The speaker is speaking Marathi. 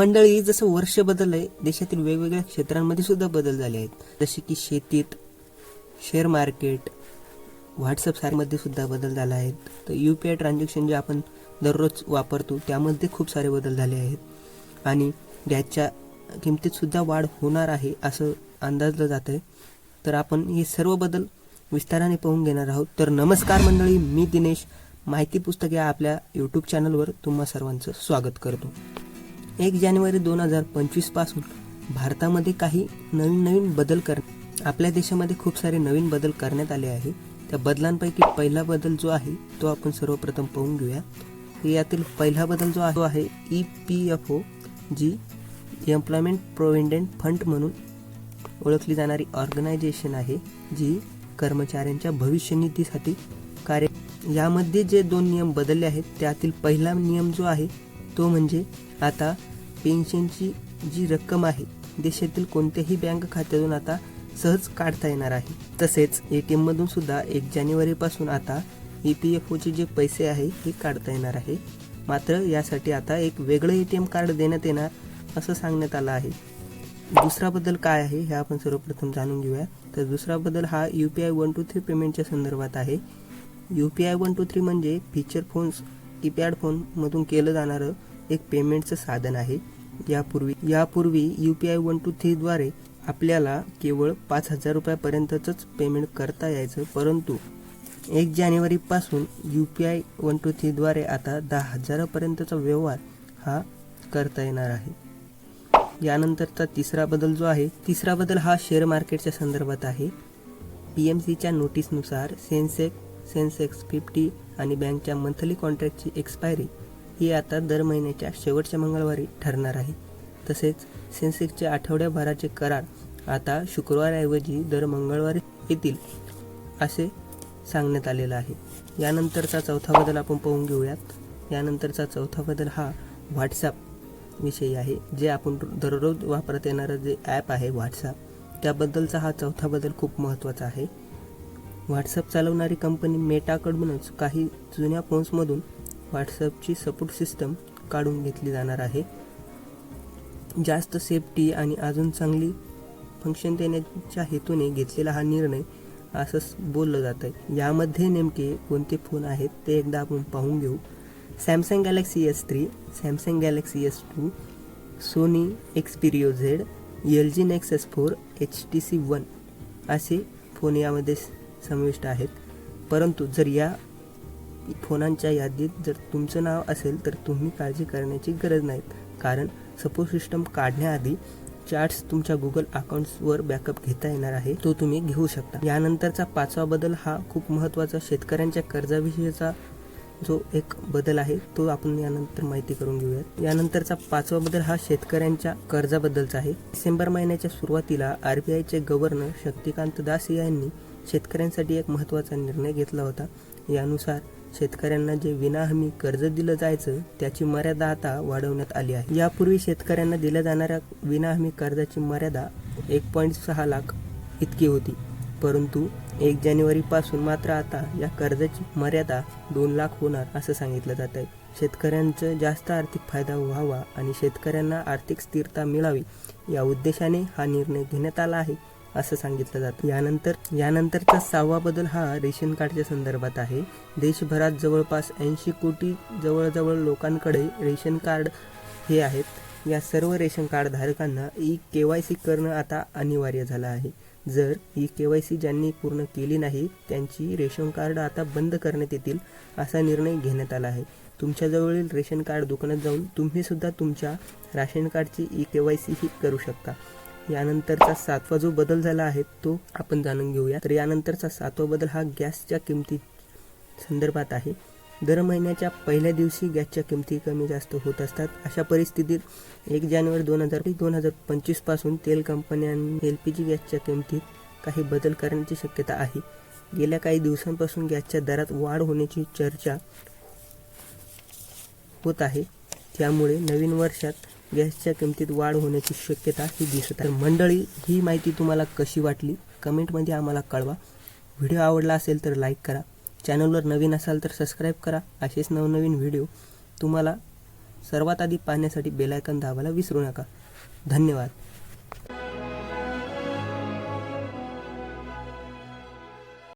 मंडळी जसं वर्ष बदललंय देशातील वेगवेगळ्या क्षेत्रांमध्ये सुद्धा बदल झाले आहेत. जसे की शेतीत शेअर मार्केट व्हॉट्सअप सारमध्ये सुद्धा बदल झाला आहे. तर यू पी आय ट्रान्झॅक्शन जे आपण दररोज वापरतो त्यामध्ये खूप सारे बदल झाले आहेत. आणि गॅसच्या किमतीत सुद्धा वाढ होणार आहे असं अंदाजलं जात आहे तर आपण हे सर्व बदल विस्ताराने पाहून घेणार आहोत. तर नमस्कार मंडळी मी दिनेश. माहिती पुस्तक या आपल्या यूट्यूब चॅनलवर तुम्हा सर्वांचं स्वागत करतो. एक जानेवारी दोन हजार पंचवीसपासून भारतामध्ये काही नवीन नवीन बदल कर आपल्या देशामध्ये खूप सारे नवीन बदल करण्यात आले आहे. त्या बदलांपैकी पहिला बदल जो आहे तो आपण सर्वप्रथम पाहून घेऊया. यातील पहिला बदल जो आहे आहे ई पी एफ ओ जी एम्प्लॉयमेंट प्रोव्हिडंट फंड म्हणून ओळखली जाणारी ऑर्गनायझेशन आहे जी कर्मचाऱ्यांच्या भविष्य निधीसाठी कार्य यामध्ये जे दोन नियम बदलले आहेत त्यातील पहिला नियम जो आहे तो म्हणजे आता पेन्शनची जी रक्कम आहे देशातील कोणत्याही बँक खात्यातून आता सहज काढता येणार आहे. तसेच ए टी एममधून सुद्धा एक जानेवारीपासून आता ई पी एफ ओचे जे पैसे आहे हे काढता येणार आहे. मात्र यासाठी आता एक वेगळं ए टी एम कार्ड देण्यात येणार असं सांगण्यात आलं आहे. दुसरा बदल काय आहे हे आपण सर्वप्रथम जाणून घेऊया. तर दुसरा बदल हा U P I one two three पेमेंटच्या संदर्भात आहे. U P I one two three म्हणजे फीचर फोन्स कीपॅड फोनमधून केलं जाणारं एक पेमेंटचं साधन आहे. यापूर्वी यापूर्वी U P I one two थ्रीद्वारे आपल्याला केवळ पाच हजार रुपयापर्यंतच पेमेंट करता यायचं परंतु एक जानेवारीपासून U P I one two थ्रीद्वारे आता दहा हजारापर्यंतचा व्यवहार हा करता येणार आहे. यानंतरचा तिसरा बदल जो आहे तिसरा बदल हा शेअर मार्केटच्या संदर्भात आहे. पी एम सीच्या नोटीसनुसार सेन्सेक सेन्सेक्स फिफ्टी आणि बँकच्या मंथली कॉन्ट्रॅक्टची एक्सपायरी ही आता दर महिन्याच्या शेवटच्या मंगळवारी ठरणार आहे. तसेच सेन्सेक्सचे आठवड्याभराचे करार आता शुक्रवारऐवजी दर मंगळवारी येतील असे सांगण्यात आलेलं आहे. यानंतरचा चौथा बदल आपण पाहून घेऊयात. यानंतरचा चौथा बदल हा व्हॉट्सॲप विषयी आहे जे आपण दररोज वापरत येणारं जे ॲप आहे व्हॉट्सॲप त्याबद्दलचा हा चौथा बदल खूप महत्त्वाचा आहे. व्हॉट्सअप चालवणारी कंपनी मेटाकडूनच काही जुन्या फोन्समधून व्हॉट्सअपची सपोर्ट सिस्टम काढून घेतली जाणार आहे. जास्त सेफ्टी आणि अजून चांगली फंक्शन देण्याच्या हेतूने घेतलेला हा निर्णय असं बोललं जातं आहे यामध्ये नेमके कोणते फोन आहेत ते एकदा आपण पाहून घेऊ. Samsung Galaxy S three Samsung Galaxy S two Sony Xperia Z L G Nexus four H T C one असे फोन यामध्ये समाविष्ट आहेत. परंतु जर या फोनांच्या यादीत जर तुमचं नाव असेल तर तुम्ही काळजी करण्याची गरज नाही कारण सपोर्ट सिस्टम काढण्याआधी चार्ट्स तुमच्या गुगल अकाउंट्सवर बॅकअप घेता येणार आहे. तो तुम्ही घेऊ शकता. यानंतरचा पाचवा बदल हा खूप महत्त्वाचा. शेतकऱ्यांच्या कर्जाविषयीचा जो एक बदल आहे तो आपण यानंतर माहिती करून घेऊयात. यानंतरचा पाचवा बदल हा शेतकऱ्यांच्या कर्जाबद्दलचा आहे. डिसेंबर महिन्याच्या सुरुवातीला आर बी आयचे गव्हर्नर शक्तिकांत दास यांनी शेतकऱ्यांसाठी एक महत्त्वाचा निर्णय घेतला होता. यानुसार शेतकऱ्यांना जे विनाहमी कर्ज दिलं जायचं त्याची मर्यादा आता वाढवण्यात आली आहे. यापूर्वी शेतकऱ्यांना दिल्या जाणाऱ्या विनाहमी कर्जाची मर्यादा एक पॉईंट सहा लाख इतकी होती. परंतु एक जानेवारीपासून मात्र आता या कर्जाची मर्यादा दोन लाख होणार असं सांगितलं जात आहे. शेतकऱ्यांचं जास्त आर्थिक फायदा व्हावा आणि शेतकऱ्यांना आर्थिक स्थिरता मिळावी या उद्देशाने हा निर्णय घेण्यात आला आहे. असं सांगितलं जातं. यानंतर यानंतरचा सहावा बदल हा रेशन कार्डच्या संदर्भात आहे. देशभरात जवळपास ऐंशी कोटी जवळजवळ लोकांकडे रेशन कार्ड हे आहेत. या सर्व रेशन कार्ड धारकांना ई के वाय सी करणं आता अनिवार्य झालं आहे. जर ई के वाय सी ज्यांनी पूर्ण केली नाही त्यांची रेशन कार्ड आता बंद करण्यात येतील असा निर्णय घेण्यात आला आहे. तुमच्याजवळील रेशन कार्ड दुकानात जाऊन तुम्ही सुद्धा तुमच्या राशन कार्डची ई के वाय सी ही करू शकता. यानंतरचा सातवा जो बदल झाला आहे तो आपण जाणून घेऊया. तर यानंतरचा सातवा बदल हा गॅसच्या किमती संदर्भात आहे. दर महिन्याच्या पहिल्या दिवशी गॅसच्या किमती कमी जास्त होत असतात. अशा परिस्थितीत एक जानेवारी दोन हजार दोन हजार पंचवीसपासून तेल कंपन्यांनी एल पी जी गॅसच्या किमतीत काही बदल करण्याची शक्यता आहे. गेल्या काही दिवसांपासून गॅसच्या दरात वाढ होण्याची चर्चा होत आहे. त्यामुळे नवीन वर्षात गॅसच्या किमतीत वाढ होण्याची शक्यता ही दिसत आहे. मंडळी ही माहिती तुम्हाला कशी वाटली? कमेंटमध्ये आम्हाला कळवा. व्हिडिओ आवडला असेल तर लाईक करा. चॅनलवर नवीन असाल तर सबस्क्राईब करा. असेच नवनवीन व्हिडिओ तुम्हाला सर्वात आधी पाहण्यासाठी बेलायकन दाबायला विसरू नका. धन्यवाद.